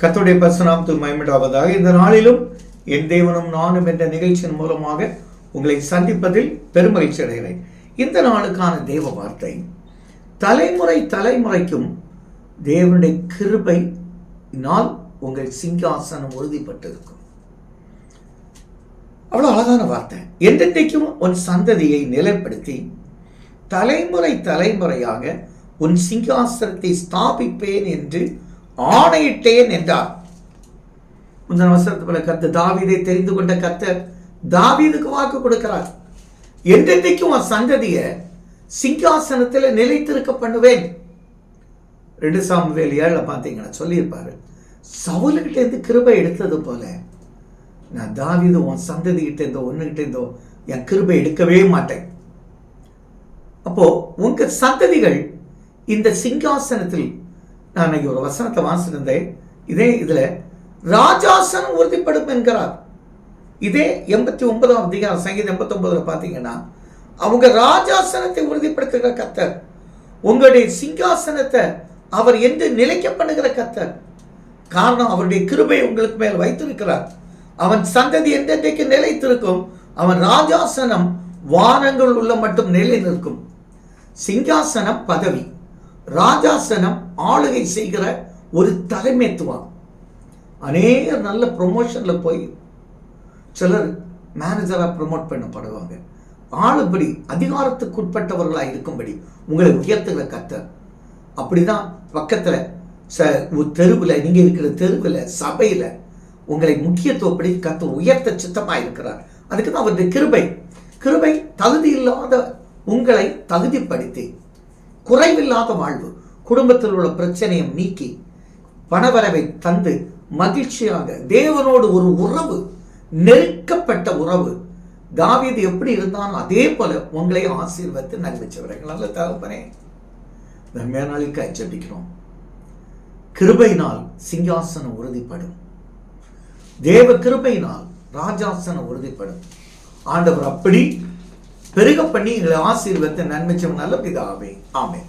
கத்துடைய பரிசுநாமத்து மயமிடாவதாக இந்த நாளிலும் என் தேவனும் நானும் என்ற நிகழ்ச்சியின் மூலமாக உங்களை சந்திப்பதில் பெருமகிழ்ச்சி அடைகிறேன். இந்த நாளுக்கான தேவ வார்த்தை தலைமுறை தலைமுறைக்கும் தேவனுடைய கிருபையினால் உங்கள் சிங்காசனம் உறுதிப்பட்டிருக்கும். அவ்வளோ அழகான வார்த்தை. என்றென்றைக்கும் உன் சந்ததியை நிலைப்படுத்தி தலைமுறை தலைமுறையாக உன் சிங்காசனத்தை ஸ்தாபிப்பேன் என்று ஆணையிட்டேன் என்றார். முந்தின வசனத்து போல கத்து தாவிதை தெரிந்து கொண்ட கத்தர் தாவீதுக்கு வாக்கு கொடுக்கிறார். என்றென்றைக்கும் உன் சந்ததியை சிங்காசனத்தில் நிலைத்திருக்க பண்ணுவேன். ரெண்டு சாமுவேல் ஏழில் பார்த்தீங்கன்னா சொல்லியிருப்பாரு. சவுலுக்கிட்டேருந்து கிருபை எடுத்தது போல நான் தாவீது உன் சந்ததிகிட்ட இருந்தோ ஒன்றுகிட்டே இருந்தோ என் கிருபை எடுக்கவே மாட்டேன். அப்போ உங்கள் சந்ததிகள் இந்த சிங்காசனத்தில் நான் அன்னைக்கு ஒரு வசனத்தை வாசிருந்தேன் இதே இதில் ராஜாசனம் உறுதிப்படும் என்கிறார். இதே எண்பத்தி ஒன்பதாம் அதிகாரம் சங்கீதம் எண்பத்தி பார்த்தீங்கன்னா அவங்க ராஜாசனத்தை உறுதிப்படுத்துகிற கத்தர் உங்களுடைய சிங்காசனத்தை அவர் என்று நிலைக்க பண்ணுகிற கத்தர் காரணம் அவருடைய கிருபை உங்களுக்கு மேல் வைத்திருக்கிறார். அவன் சந்ததி என்றென்றைக்கு நிலைத்திருக்கும் அவன் ராஜாசனம் வானங்கள் உள்ள மட்டும் நிலை நிற்கும் சிங்காசனம் பதவி. ராஜாசனம் ஆளுகை செய்கிற ஒரு தலைமைத்துவம். அநேக நல்ல ப்ரொமோஷனில் போய் சிலர் மேனேஜராக ப்ரொமோட் பண்ணப்படுவாங்க. ஆளுபடி அதிகாரத்துக்குட்பட்டவர்களாக இருக்கும்படி உங்களை உயர்த்துகிற கத்தர் அப்படிதான் பக்கத்தில் ச தெருவில் நீங்கள் இருக்கிற தெருவில் சபையில் உங்களை முக்கியத்துவப்படி கத்த உயர்த்த சித்தமாக இருக்கிறார். அதுக்கு தான் அவருடைய கிருபை. கிருபை தகுதி இல்லாத உங்களை தகுதிப்படுத்தி குறைவில்லாத வாழ்வு. குடும்பத்தில் உள்ள பிரச்சனையை நீக்கி பணவரவை தந்து மகிழ்ச்சியாக தேவனோடு ஒரு உறவு நெருக்கப்பட்ட உறவு. தாவீது எப்படி இருந்தாலும் அதே போல உங்களை ஆசீர்வத்து நன்மைச்சவர்கள் நல்ல தகப்பனே நன்மையான நாளுக்கு அச்சபிக்கிறோம் கிருபையினால் சிங்காசனம் உறுதிப்படும். தேவ கிருபையினால் ராஜாசனம் உறுதிப்படும். ஆண்டவர் அப்படி பெருக பண்ணி எங்களை ஆசீர்வத்தை நன்மைச்சவன் நல்ல பிதாவே. ஆமே